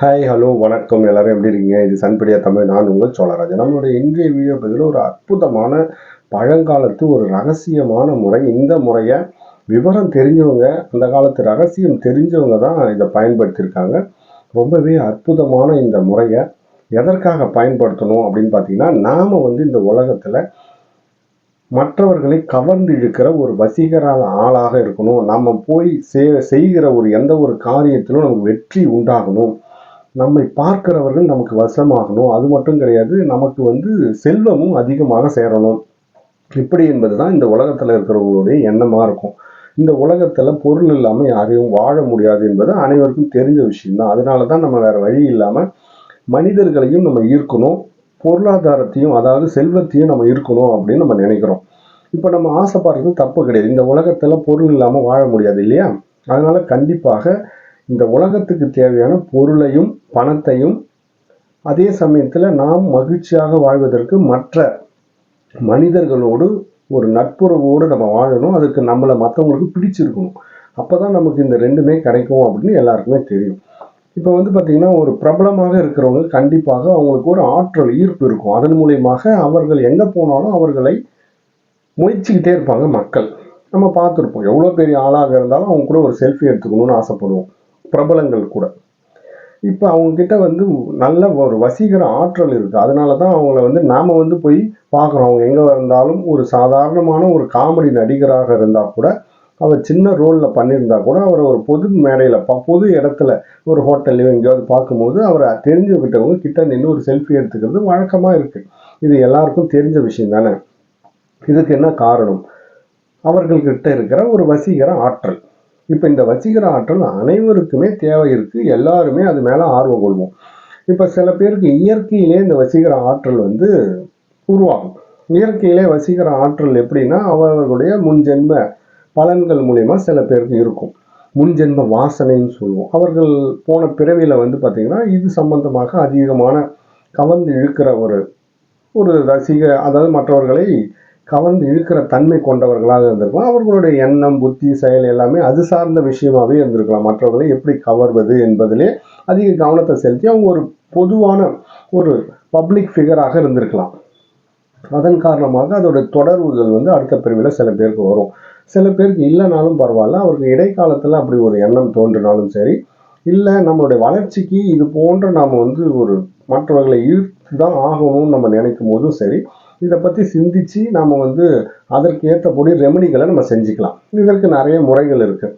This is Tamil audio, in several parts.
ஹாய் ஹலோ வணக்கம். எல்லாரும் எப்படி இருக்கீங்க? இது சன்படியா தமிழ். நான் உங்கள் சோழராஜன். நம்மளுடைய இன்றைய வீடியோ பதிவில் ஒரு அற்புதமான பழங்காலத்து ஒரு ரகசியமான முறை. இந்த முறையை விவரம் தெரிஞ்சவங்க அந்த காலத்து ரகசியம் தெரிஞ்சவங்க தான் இதை பயன்படுத்தியிருக்காங்க. ரொம்பவே அற்புதமான இந்த முறையை எதற்காக பயன்படுத்தணும் அப்படின்னு பார்த்தீங்கன்னா நாம் வந்து இந்த உலகத்தில் மற்றவர்களை கவர்ந்து இழுக்கிற ஒரு வசீகரான ஆளாக இருக்கணும். நம்ம போய் செய்கிற ஒரு எந்த ஒரு காரியத்திலும் நமக்கு வெற்றி உண்டாகணும். நம்மை பார்க்கிறவர்கள் நமக்கு வசமாகணும். அது மட்டும் கிடையாது நமக்கு வந்து செல்வமும் அதிகமாக சேரணும். இப்படி என்பது தான் இந்த உலகத்தில் இருக்கிறவங்களுடைய எண்ணமாக இருக்கும். இந்த உலகத்தில் பொருள் இல்லாமல் யாரையும் வாழ முடியாது என்பது அனைவருக்கும் தெரிஞ்ச விஷயம்தான். அதனால தான் நம்ம வேறு வழி இல்லாமல் மனிதர்களையும் நம்ம ஈர்க்கணும். பொருளாதாரத்தையும் அதாவது செல்வத்தையும் நம்ம இருக்கணும் அப்படின்னு நம்ம நினைக்கிறோம். இப்போ நம்ம ஆசைப்படுறது தப்பு கிடையாது. இந்த உலகத்தில் பொருள் இல்லாமல் வாழ முடியாது இல்லையா? அதனால் கண்டிப்பாக இந்த உலகத்துக்கு தேவையான பொருளையும் பணத்தையும் அதே சமயத்தில் நாம் மகிழ்ச்சியாக வாழ்வதற்கு மற்ற மனிதர்களோடு ஒரு நட்புறவோடு நம்ம வாழணும். அதுக்கு நம்மளை மற்றவங்களுக்கு பிடிச்சிருக்கணும். அப்போ தான் நமக்கு இந்த ரெண்டுமே கிடைக்கும் அப்படின்னு எல்லாருக்குமே தெரியும். இப்போ வந்து பார்த்திங்கன்னா ஒரு பிரபலமாக இருக்கிறவங்க கண்டிப்பாக அவங்களுக்கு ஒரு ஆற்றல் ஈர்ப்பு இருக்கும். அதன் மூலியமாக அவர்கள் எங்கே போனாலும் அவர்களை முயற்சிக்கிட்டே இருப்பாங்க மக்கள். நம்ம பார்த்துருப்போம். எவ்வளோ பெரிய ஆளாக இருந்தாலும் அவங்க கூட ஒரு செல்ஃபி எடுத்துக்கணும்னு ஆசைப்படுவோம். பிரபலங்கள் கூட. இப்போ அவங்கக்கிட்ட வந்து நல்ல ஒரு வசீகர ஆற்றல் இருக்குது அதனால தான் அவங்கள வந்து நாம் வந்து போய் பார்க்குறோம். அவங்க எங்கே இருந்தாலும் ஒரு சாதாரணமான ஒரு காமெடி நடிகராக இருந்தால் கூட அவர் சின்ன ரோலில் பண்ணியிருந்தா கூட அவர் ஒரு பொது மேடையில் பொது இடத்துல ஒரு ஹோட்டல்லையோ எங்கேயாவது பார்க்கும்போது அவரை தெரிஞ்சுக்கிட்டவங்க கிட்ட நின்று ஒரு செல்ஃபி எடுத்துக்கிறது வழக்கமாக இருக்குது இது எல்லாருக்கும் தெரிஞ்ச விஷயம் தானே? இதுக்கு என்ன காரணம்? அவர்கள்கிட்ட இருக்கிற ஒரு வசீகர ஆற்றல். இப்போ இந்த வசீகர ஆற்றல் அனைவருக்குமே தேவை இருக்குது எல்லாருமே அது மேலே ஆர்வம் கொள்வோம். இப்போ சில பேருக்கு இயற்கையிலே இந்த வசீகர ஆற்றல் வந்து உருவாகும். இயற்கையிலே வசீகர ஆற்றல் எப்படின்னா அவர்களுடைய முன்ஜென்ம பலன்கள் மூலயமா சில பேருக்கு இருக்கும். முன்ஜென்ம வாசனைன்னு சொல்லுவோம். அவர்கள் போன பிறவியில் வந்து பார்த்திங்கன்னா இது சம்பந்தமாக அதிகமான கவர்ந்து இழுக்கிற ஒரு ஒரு ரசிக அதாவது மற்றவர்களை கவர்ந்து இழுக்கிற தன்மை கொண்டவர்களாக இருந்திருக்கலாம். அவர்களுடைய எண்ணம் புத்தி செயல் எல்லாமே அது சார்ந்த விஷயமாகவே இருந்திருக்கலாம். மற்றவர்களை எப்படி கவர்வது என்பதிலே அதிக கவனத்தை செலுத்தி அவங்க ஒரு பொதுவான ஒரு பப்ளிக் ஃபிகராக இருந்திருக்கலாம். அதன் காரணமாக அதோட தொடர்புகள் வந்து அடுத்த பிரிவில் சில பேருக்கு வரும். சில பேருக்கு இல்லைனாலும் பரவாயில்ல அவருக்கு இடைக்காலத்தில் அப்படி ஒரு எண்ணம் தோன்றினாலும் சரி இல்லை நம்மளுடைய வளர்ச்சிக்கு இது போன்ற நாம் வந்து ஒரு மற்றவர்களை ஈர்த்து தான் ஆகணும்னு நம்ம நினைக்கும் போதும் சரி இதை பற்றி சிந்திச்சு நாம் வந்து அதற்கு ஏற்றபடி ரெமடிகளை நம்ம செஞ்சுக்கலாம். இதற்கு நிறைய முறைகள் இருக்குது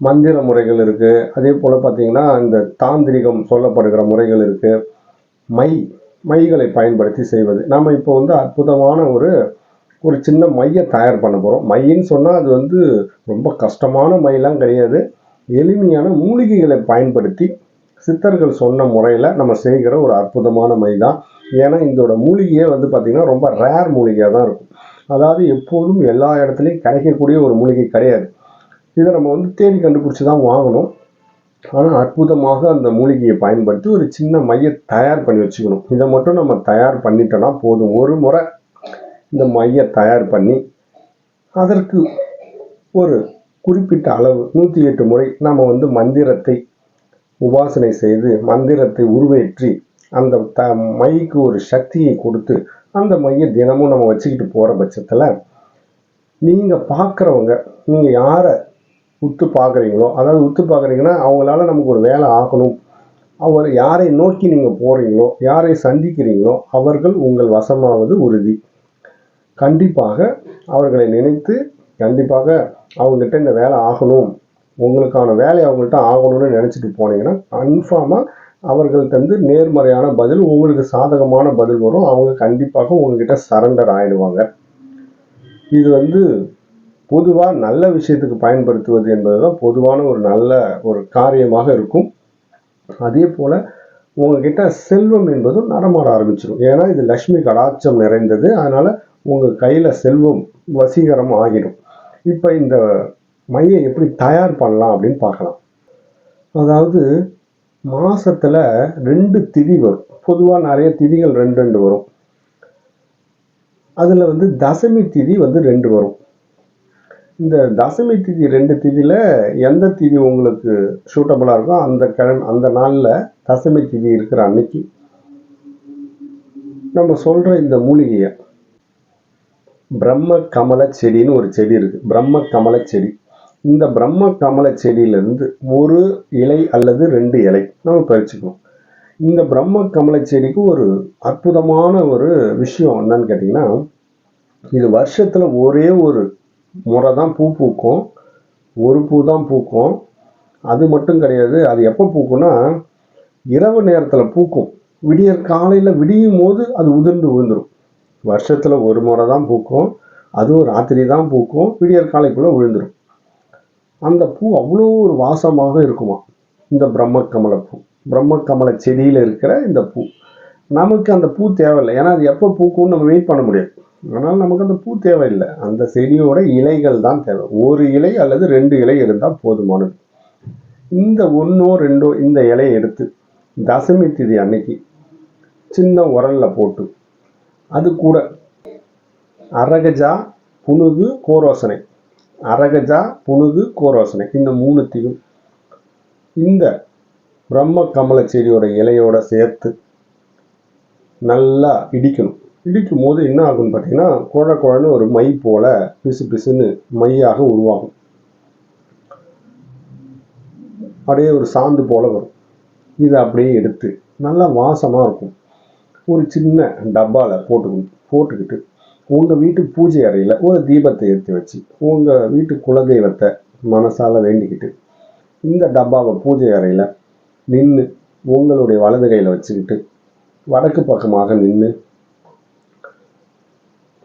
மந்திர முறைகள் இருக்குது அதே போல் பார்த்திங்கன்னா இந்த தாந்திரிகம் சொல்லப்படுகிற முறைகள் இருக்குது மை மைகளை பயன்படுத்தி செய்வது. நம்ம இப்போ வந்து அற்புதமான ஒரு ஒரு சின்ன மையை தயார் பண்ண போகிறோம் மையின்னு சொன்னால் அது வந்து ரொம்ப கஷ்டமான மையெல்லாம் கிடையாது. எளிமையான மூலிகைகளை பயன்படுத்தி சித்தர்கள் சொன்ன முறையில் நம்ம செய்கிற ஒரு அற்புதமான மை தான் ஏன்னா இதோட மூலிகையே வந்து பார்த்திங்கன்னா ரொம்ப ரேர் மூலிகையாக தான் இருக்கும். அதாவது எப்போதும் எல்லா இடத்துலையும் கிடைக்கக்கூடிய ஒரு மூலிகை கிடையாது. இதை நம்ம வந்து தேடி கண்டுபிடிச்சி தான் வாங்கணும். ஆனால் அற்புதமாக அந்த மூலிகையை பயன்படுத்தி ஒரு சின்ன மையை தயார் பண்ணி வச்சுக்கணும். இதை மட்டும் நம்ம தயார் பண்ணிட்டோம்னா போதும். ஒரு முறை இந்த மையை தயார் பண்ணி அதற்கு ஒரு குறிப்பிட்ட அளவு நூற்றி எட்டு முறை நாம் வந்து மந்திரத்தை உபாசனை செய்து மந்திரத்தை உருவேற்றி அந்த த மைக்கு ஒரு சக்தியை கொடுத்து அந்த மையை தினமும் நம்ம வச்சுக்கிட்டு போகிற பட்சத்தில் நீங்கள் பார்க்குறவங்க நீங்கள் யாரை உத்து பார்க்குறீங்களோ அதாவது உத்து பார்க்குறீங்கன்னா அவங்களால நமக்கு ஒரு வேலை ஆகணும். அவர் யாரை நோக்கி நீங்கள் போகிறீங்களோ யாரை சந்திக்கிறீங்களோ அவர்கள் உங்கள் வசமாவது உறுதி. கண்டிப்பாக அவர்களை நினைத்து கண்டிப்பாக அவங்ககிட்ட இந்த வேலை ஆகணும். உங்களுக்கான வேலை அவங்கள்ட்ட ஆகணும்னு நினச்சிட்டு போனீங்கன்னா கன்ஃபார்மாக அவர்கள்ட்ட இருந்து நேர்மறையான பதில் உங்களுக்கு சாதகமான பதில் வரும். அவங்க கண்டிப்பாக உங்ககிட்ட சரண்டர் ஆயிடுவாங்க. இது வந்து பொதுவாக நல்ல விஷயத்துக்கு பயன்படுத்துவது என்பது தான் பொதுவான ஒரு நல்ல ஒரு காரியமாக இருக்கும். அதே போல் உங்ககிட்ட செல்வம் என்பதும் நடமாட ஆரம்பிச்சிடும் ஏன்னா இது லக்ஷ்மி கடாட்சம் நிறைந்தது. அதனால் உங்கள் கையில் செல்வம் வசீகரம் ஆகிடும். இப்போ இந்த மையை எப்படி தயார் பண்ணலாம் அப்படின்னு பார்க்கலாம். அதாவது மாதத்தில் ரெண்டு திதி வரும். பொதுவாக நிறைய திதிகள் ரெண்டு ரெண்டு வரும். அதில் வந்து தசமி திதி வந்து ரெண்டு வரும். இந்த தசமி திதி ரெண்டு திதியில் எந்த திதி உங்களுக்கு சூட்டபுளாக இருக்கோ அந்த கிழமை அந்த நாளில் தசமி திதி இருக்கிற அன்னைக்கு நம்ம சொல்கிற இந்த மூலிகையை பிரம்ம கமல செடின்னு ஒரு செடி இருக்குது பிரம்ம கமல செடி. இந்த பிரம்ம கமல செடியிலிருந்து ஒரு இலை அல்லது ரெண்டு இலை நம்ம பறிச்சுக்கணும் இந்த பிரம்ம கமல செடிக்கு ஒரு அற்புதமான ஒரு விஷயம் என்னன்னு கேட்டிங்கன்னா இது வருஷத்தில் ஒரே ஒரு முறை தான் பூ பூக்கும். ஒரு பூ தான் பூக்கும். அது மட்டும் கிடையாது அது எப்போ பூக்கும்னா இரவு நேரத்தில் பூக்கும். விடியற் காலையில் விடியும் போது அது உதிர்ந்து விழுந்துடும் வருஷத்தில் ஒரு முறை தான் பூக்கும். அதுவும் ராத்திரி தான் பூக்கும். விடியற் காலைக்குள்ளே விழுந்துடும் அந்த பூ அவ்வளோ ஒரு வாசமாக இருக்குமா? இந்த பிரம்ம பூ. பிரம்ம கமல செடியில் இருக்கிற இந்த பூ. நமக்கு அந்த பூ தேவையில்லை. ஏன்னா அது எப்போ பூக்கும்னு நம்ம வெயிட் பண்ண முடியாது. அதனால் நமக்கு அந்த பூ தேவையில்லை. அந்த செடியோட இலைகள் தான் தேவை. ஒரு இலை அல்லது ரெண்டு இலை இருந்தால் போதுமானது. இந்த ஒன்றோ ரெண்டோ இந்த இலையை எடுத்து தசமி திதி அன்னைக்கு சின்ன உரல்ல போட்டு அது கூட அரகஜா புனுகு கோரோசனை அரகஜா புனுகு கோரோசனை. இந்த மூணுத்தையும் இந்த பிரம்ம கமல செடியோட இலையோட சேர்த்து நல்லா இடிக்கணும். இடிக்கும் போது என்ன ஆகும்னு பார்த்தீங்கன்னா குழ குழன்னு ஒரு மை போல பிசு பிசுன்னு மையாக உருவாகும். அப்படியே ஒரு சாந்து போல வரும். இதை அப்படியே எடுத்து நல்லா வாசமாக இருக்கும். ஒரு சின்ன டப்பாவில் போட்டுக்கணும். போட்டுக்கிட்டு உங்கள் வீட்டு பூஜை அறையில் ஒரு தீபத்தை ஏற்றி வச்சு உங்கள் வீட்டு குலதெய்வத்தை மனசால் வேண்டிக்கிட்டு இந்த டப்பாவை பூஜை அறையில் நின்று உங்களுடைய வலது கையில் வச்சுக்கிட்டு வடக்கு பக்கமாக நின்று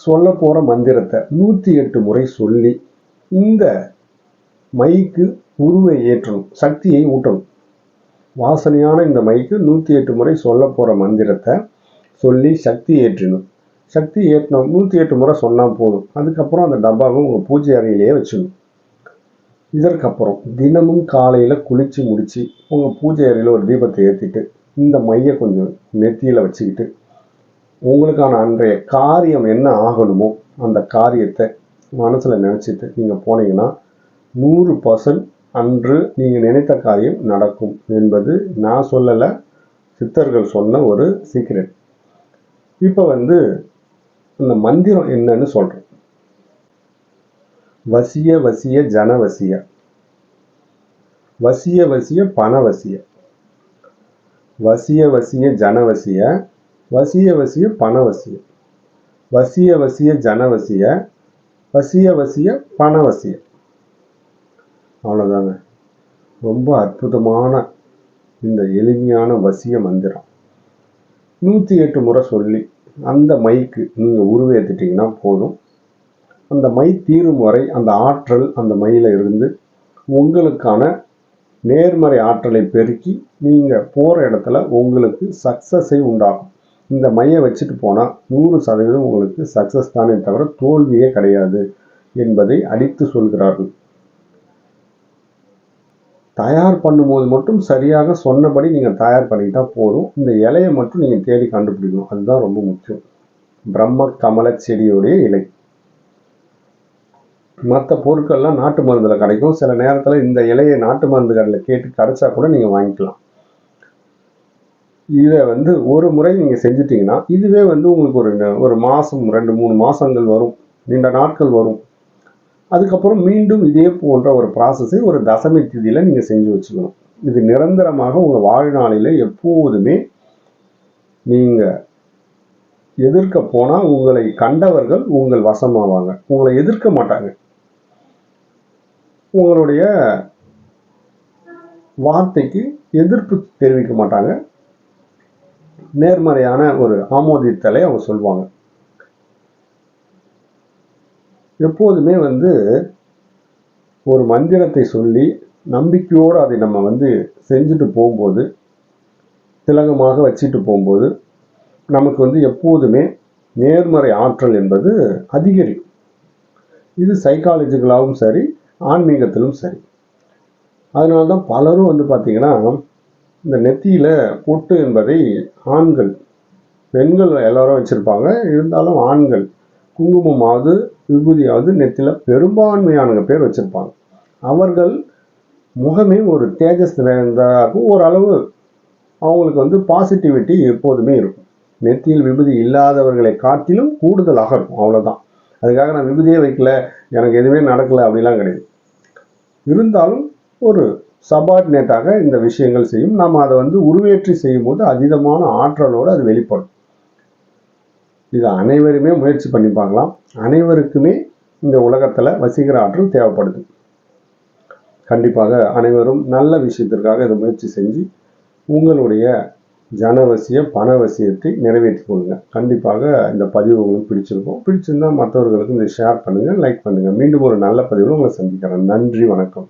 சொல்ல போகிற மந்திரத்தை நூற்றி எட்டு முறை சொல்லி இந்த மைக்கு உருவை ஏற்றணும் சக்தியை ஊட்டணும். வாசனையான இந்த மைக்கு நூற்றி எட்டு முறை சொல்ல போகிற மந்திரத்தை சொல்லி சக்தி ஏற்றினோம். சக்தி ஏற்றணும் நூற்றி எட்டு முறை சொன்னால் போதும். அதுக்கப்புறம் அந்த டப்பாவை உங்கள் பூஜை அறையிலேயே வச்சுக்கணும். இதற்கப்புறம் தினமும் காலையில் குளித்து முடித்து உங்கள் பூஜை அறையில் ஒரு தீபத்தை ஏற்றிட்டு இந்த மையை கொஞ்சம் நெத்தியில் வச்சுக்கிட்டு உங்களுக்கான அன்றைய காரியம் என்ன ஆகணுமோ அந்த காரியத்தை மனசில் நினச்சிட்டு நீங்கள் போனீங்கன்னா நூறு பர்சன்ட் அன்று நீங்கள் நினைத்த காரியம் நடக்கும் என்பது நான் சொல்லலை சித்தர்கள் சொன்ன ஒரு சீக்ரெட் இப்போ வந்து இந்த மந்திரம் என்னன்னு சொல்கிறேன் வசிய வசிய ஜனவசிய வசிய. வசிய பணவசிய வசிய. வசிய ஜனவசிய வசிய. வசிய பணவசிய வசிய. வசிய ஜனவசிய வசிய. வசிய பணவசிய அவ்வளோதாங்க ரொம்ப அற்புதமான இந்த எளிமையான வசிய மந்திரம். நூற்றி எட்டு முறை சொல்லி அந்த மைக்கு நீங்கள் உருவேற்றிட்டிங்கன்னா போதும். அந்த மை தீரும் வரை அந்த ஆற்றல் அந்த மையில் இருந்து உங்களுக்கான நேர்மறை ஆற்றலை பெருக்கி நீங்கள் போகிற இடத்துல உங்களுக்கு சக்ஸஸை உண்டாகும் இந்த மையை வச்சுட்டு போனால் நூறு சதவீதம் உங்களுக்கு சக்ஸஸ் தானே தவிர தோல்வியே கிடையாது என்பதை அடித்து சொல்கிறார்கள். தயார் பண்ணும்போது மட்டும் சரியாக சொன்னபடி நீங்கள் தயார் பண்ணிட்டா போதும். இந்த இலையை மட்டும் நீங்கள் தேடி கண்டுபிடிக்கணும். அதுதான் ரொம்ப முக்கியம். பிரம்ம கமல செடியோடைய இலை. மற்ற பொருட்கள்லாம் நாட்டு மருந்தில் கிடைக்கும். சில நேரத்தில் இந்த இலையை நாட்டு மருந்து கடையில் கேட்டு கிடைச்சா கூட நீங்கள் வாங்கிக்கலாம். இதை வந்து ஒரு முறை நீங்கள் செஞ்சிட்டிங்கன்னா இதுவே வந்து உங்களுக்கு ஒரு ஒரு மாதம் ரெண்டு மூணு மாதங்கள் வரும். நீண்ட நாட்கள் வரும். அதுக்கப்புறம் மீண்டும் இதே போன்ற ஒரு ப்ராசஸை ஒரு தசமி திதியில் நீங்கள் செஞ்சு வச்சுக்கணும். இது நிரந்தரமாக உங்கள் வாழ்நாளில் எப்போதுமே நீங்கள் எதிர்க்க போனால் உங்களை கண்டவர்கள் உங்கள் வசமாவாங்க. உங்களை எதிர்க்க மாட்டாங்க. உங்களுடைய வார்த்தைக்கு எதிர்ப்பு தெரிவிக்க மாட்டாங்க. நேர்மறையான ஒரு ஆமோதித்தலை அவங்க சொல்லுவாங்க எப்போதுமே வந்து ஒரு மந்திரத்தை சொல்லி நம்பிக்கையோடு அதை நம்ம வந்து செஞ்சுட்டு போகும்போது திலகமாக வச்சுட்டு போகும்போது நமக்கு வந்து எப்போதுமே நேர்மறை ஆற்றல் என்பது அதிகரிக்கும். இது சைக்காலஜிக்கலாகவும் சரி ஆன்மீகத்திலும் சரி. அதனால தான் பலரும் வந்து பார்த்திங்கன்னா இந்த நெத்தியில் பொட்டு என்பதை ஆண்கள் பெண்கள் எல்லாரும் வச்சுருப்பாங்க. இருந்தாலும் ஆண்கள் குங்குமமாவது விபூதியாவது நெத்தியில் பெரும்பான்மையானவங்க பேர் வச்சுருப்பாங்க. அவர்கள் முகமே ஒரு தேஜஸ் நிறைந்ததாக இருக்கும் ஓரளவு அவங்களுக்கு வந்து பாசிட்டிவிட்டி எப்போதுமே இருக்கும். நெத்தியில் விபதி இல்லாதவர்களை காட்டிலும் கூடுதலாக இருக்கும் அவ்வளோதான் அதுக்காக நான் விபதியே வைக்கல எனக்கு எதுவுமே நடக்கலை அப்படிலாம் கிடையாது. இருந்தாலும் ஒரு சபார்டினேட்டாக இந்த விஷயங்கள் செய்யும். நாம் அதை வந்து உருவேற்றி செய்யும்போது அதீதமான ஆற்றலோடு அது வெளிப்படும். இது அனைவருமே முயற்சி பண்ணி பார்க்கலாம். அனைவருக்குமே இந்த உலகத்தில் வசீகர ஆற்றல் தேவைப்படுது. கண்டிப்பாக அனைவரும் நல்ல விஷயத்திற்காக இதை முயற்சி செஞ்சு உங்களுடைய ஜனவசிய பணவசியத்தை நிறைவேற்றி கொள்ளுங்க. கண்டிப்பாக இந்த பதிவு உங்களுக்கு பிடிச்சிருக்கும். பிடிச்சிருந்தால் மற்றவர்களுக்கு இதை ஷேர் பண்ணுங்கள் லைக் பண்ணுங்கள் மீண்டும் ஒரு நல்ல பதிவில் உங்களை சந்திக்கிறேன். நன்றி வணக்கம்.